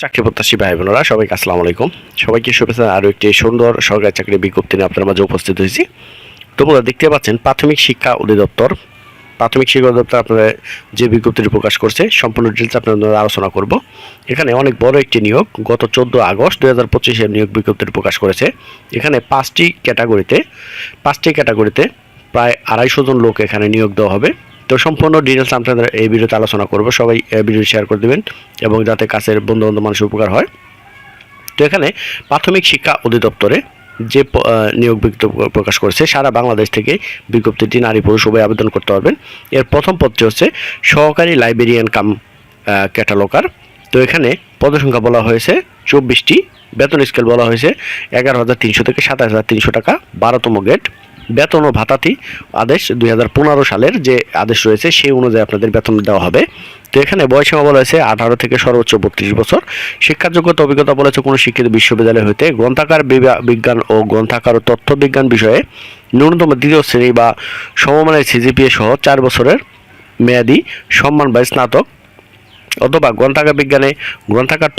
চাকরি প্রত্যাশী ভাই বোনেরা সবাইকে আসসালামু আলাইকুম। সবাইকে শুভেচ্ছা, আরও একটি সুন্দর সরকারি চাকরির বিজ্ঞপ্তি নিয়ে আপনার মাঝে উপস্থিত হয়েছি। তোমরা দেখতে পাচ্ছেন প্রাথমিক শিক্ষা অধিদপ্তর। প্রাথমিক শিক্ষা অধিদপ্তর আপনারা যে বিজ্ঞপ্তিটি প্রকাশ করছে, সম্পূর্ণ ডিটেলস আপনাদের আলোচনা করব। এখানে অনেক বড় একটি নিয়োগ, গত চোদ্দ আগস্ট দু হাজার পঁচিশে নিয়োগ বিজ্ঞপ্তিটি প্রকাশ করেছে। এখানে পাঁচটি ক্যাটাগরিতে পাঁচটি ক্যাটাগরিতে প্রায় আড়াইশো জন লোক এখানে নিয়োগ দেওয়া হবে। তো সম্পূর্ণ ডিটেলস আপনাদের এই ভিডিওতে আলোচনা করব। সবাই এই ভিডিও শেয়ার করে দেবেন এবং যাতে কাছের বন্ধু বান্ধব মানুষের উপকার হয়। তো এখানে প্রাথমিক শিক্ষা অধিদপ্তরে যে নিয়োগ বিজ্ঞপ্তি প্রকাশ করেছে, সারা বাংলাদেশ থেকে বিজ্ঞপ্তিটি নারী পুরুষ উভয় আবেদন করতে পারবেন। এর প্রথম পদটি হচ্ছে সহকারী লাইব্রেরিয়ান কাম ক্যাটালকার তো এখানে পদসংখ্যা বলা হয়েছে চব্বিশটি, বেতন স্কেল বলা হয়েছে এগারো হাজার তিনশো থেকে সাতাশ হাজার তিনশো টাকা, বারোতম গেট বেতন ও ভাতাটি আদেশ দুই হাজার পনেরো সালের যে আদেশ রয়েছে, সেই অনুযায়ী আপনাদের বেতন দেওয়া হবে। তো এখানে বয়সীমা বলা হয়েছে আঠারো থেকে সর্বোচ্চ বত্রিশ বছর। শিক্ষার যোগ্যতা অভিজ্ঞতা বলেছে কোনো শিক্ষিত বিশ্ববিদ্যালয় হইতে গ্রন্থাকার বিজ্ঞান ও গ্রন্থাকার ও তথ্য বিজ্ঞান বিষয়ে ন্যূনতম দ্বিতীয় শ্রেণি বা সমমানের সিজিপিএ সহ চার বছরের মেয়াদি সম্মান বা স্নাতক অথবা গ্রন্থাগার বিজ্ঞানে, গ্রন্থাগার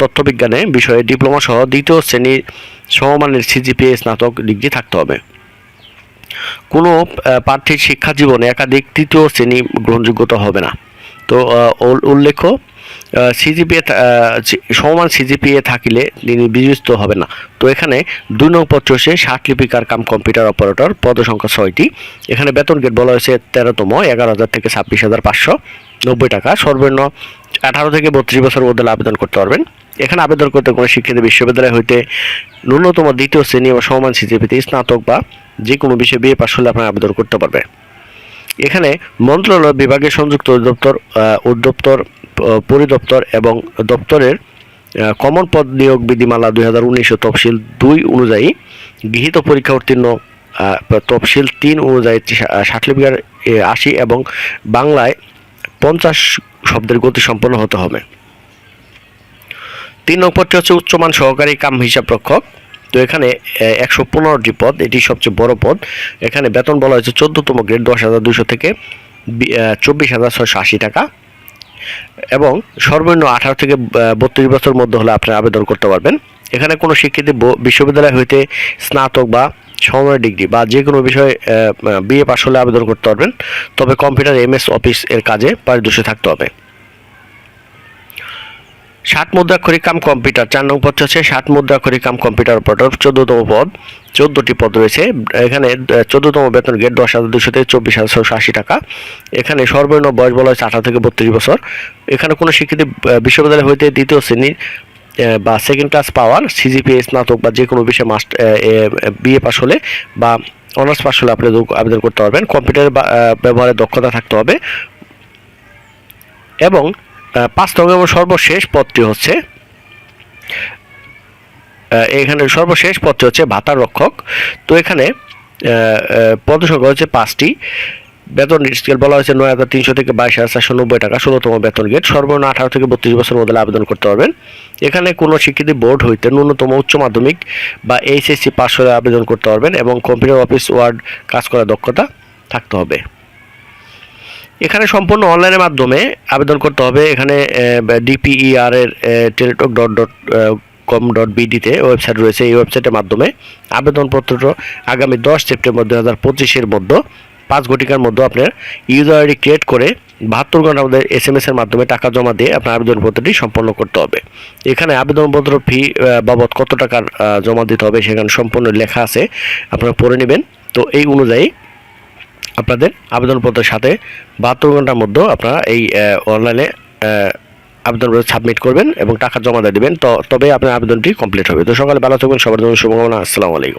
তথ্যবিজ্ঞানে বিষয়ে ডিপ্লোমা সহ দ্বিতীয় শ্রেণির সমমানের সিজিপিএ স্নাতক ডিগ্রি থাকতে হবে। কোনো প্রার্থীর শিক্ষা জীবনে একাধিক তৃতীয় শ্রেণি গ্রহণযোগ্যতা হবে না। তো উল্লেখ্য সিজিপিএ সমান সিজিপিএ থাকিলে তিনি বিবেচিত হবে না। তো এখানে দুই নং পত্র হচ্ছে ষাট লিপিকার কাম কম্পিউটার অপারেটর পদ সংখ্যা ছয়টি। এখানে বেতন গেট বলা হয়েছে তেরোতম, এগারো হাজার থেকে ছাব্বিশ হাজার পাঁচশো নব্বই টাকা। সর্বনিম্ন আঠারো থেকে বত্রিশ বছরের মধ্যে আবেদন করতে পারবেন। এখানে আবেদন করতে কোনো শিক্ষিত বিশ্ববিদ্যালয় হইতে ন্যূনতম দ্বিতীয় শ্রেণি বা সমান সিজিপিতে স্নাতক বা যে কোনো বিষয়ে বিয়ে পাশ হলে আপনারা আবেদন করতে পারবে। এখানে মন্ত্রণালয় বিভাগের সংযুক্ত অধিদপ্তর আহ, পরিদপ্তর এবং দপ্তরের কমন পদ নিয়োগ বিধিমালা দুই হাজার উনিশশো তফসিল দুই অনুযায়ী গৃহীত পরীক্ষা উত্তীর্ণ তফসিল তিন অনুযায়ী সার্টিফিকেট আশি এবং বাংলায় পঞ্চাশ শব্দের গতি সম্পন্ন হতে হবে। তিন নম্বরটি হচ্ছে উচ্চমান সহকারী কাম হিসাব রক্ষক। তো এখানে একশো পনেরোটি পদ, এটি সবচেয়ে বড় পদ। এখানে বেতন বলা হয়েছে চোদ্দতম গ্রেড, দশ হাজার দুশো থেকে চব্বিশ হাজার ছয়শো আশি টাকা। এবং সর্বনিম্ন আঠারো থেকে বত্রিশ বছর মধ্যে হলে আপনি আবেদন করতে পারবেন। এখানে কোনো শিক্ষিত ব- বিশ্ববিদ্যালয় হইতে স্নাতক বা সময় ডিগ্রি বা যে কোনো বিষয়ে বিএ পাশ হলে আবেদন করতে পারবেন। তবে কম্পিউটার এমএস অফিস এর কাজে পারদর্শী থাকতে হবে। ষাট মুদ্রাক্ষরিক কাম কম্পিউটার, চার নং পদ হচ্ছে ষাট মুদ্রাক্ষরিক কাম কম্পিউটার অপারেটর চোদ্দতম পদ। চোদ্দটি পদ রয়েছে। এখানে চোদ্দতম বেতন গেট দশ হাজার দুশো থেকে চব্বিশ হাজার ছশো আশি টাকা। এখানে সর্বনিম্ন বয়স বলা হয়েছে আঠারো থেকে বত্রিশ বছর। এখানে কোনো শিক্ষিত বিশ্ববিদ্যালয় হইতে দ্বিতীয় শ্রেণির বা সেকেন্ড ক্লাস পাওয়ার সিজিপিএ স্নাতক বা যে কোনো বিষয়ে মাস্ট বিএ পাস হলে বা অনার্স পাস হলে আপনি আবেদন- করতে পারবেন। কম্পিউটার ব্যবহারে দক্ষতা থাকতে হবে। এবং পাঁচ নং এবং সর্বশেষ পদটি হচ্ছে এখানে সর্বশেষ পদটি হচ্ছে ভাতা রক্ষক। তো এখানে পদ সংখ্যা হচ্ছে পাঁচটি। বেতন স্কেল বলা হয়েছে নয় হাজার তিনশো থেকে বাইশ হাজার চারশো নব্বই টাকা, ষোলোতম বেতন গেট সর্বনিম্ন আঠারো থেকে বত্রিশ বছর মধ্যে আবেদন করতে পারবেন। এখানে কোনো স্বীকৃতি বোর্ড হইতে ন্যূনতম উচ্চ মাধ্যমিক বা এইচএসসি পাস হলে আবেদন করতে পারবেন এবং কম্পিউটার অফিস ওয়ার্ড কাজ করার দক্ষতা থাকতে হবে। এখানে সম্পূর্ণ অনলাইনের মাধ্যমে আবেদন করতে হবে। এখানে ডিপিইআর এর Teletalk dot dot com dot বিডিতে website রয়েছে। এই ওয়েবসাইটের মাধ্যমে আবেদনপত্রটা আগামী দশ সেপ্টেম্বর দু হাজার পঁচিশের মধ্যে, পাঁচ ঘটিকার মধ্যে আপনার ইউজার আইডি ক্রিয়েট করে বাহাত্তর ঘণ্টার আমাদের এস এম এর মাধ্যমে টাকা জমা দিয়ে আপনার আবেদনপত্রটি সম্পন্ন করতে হবে। এখানে আবেদনপত্র ফি বাবদ কত টাকার জমা দিতে হবে সেখানে সম্পূর্ণ লেখা আছে। আপনারা পড়ে নেবেন। তো এই অনুযায়ী আপনাদের আবেদনপত্রের সাথে বাহাত্তর ঘণ্টার মধ্যে আপনারা এই অনলাইনে আবেদনপত্র সাবমিট করবেন এবং টাকা জমা দিয়ে দেবেন। তো তবে আপনার আবেদনটি কমপ্লিট হবে। তো সকালে ভালো থাকবেন, সবার জন্য শুভকামনা। আসসালামু আলাইকুম।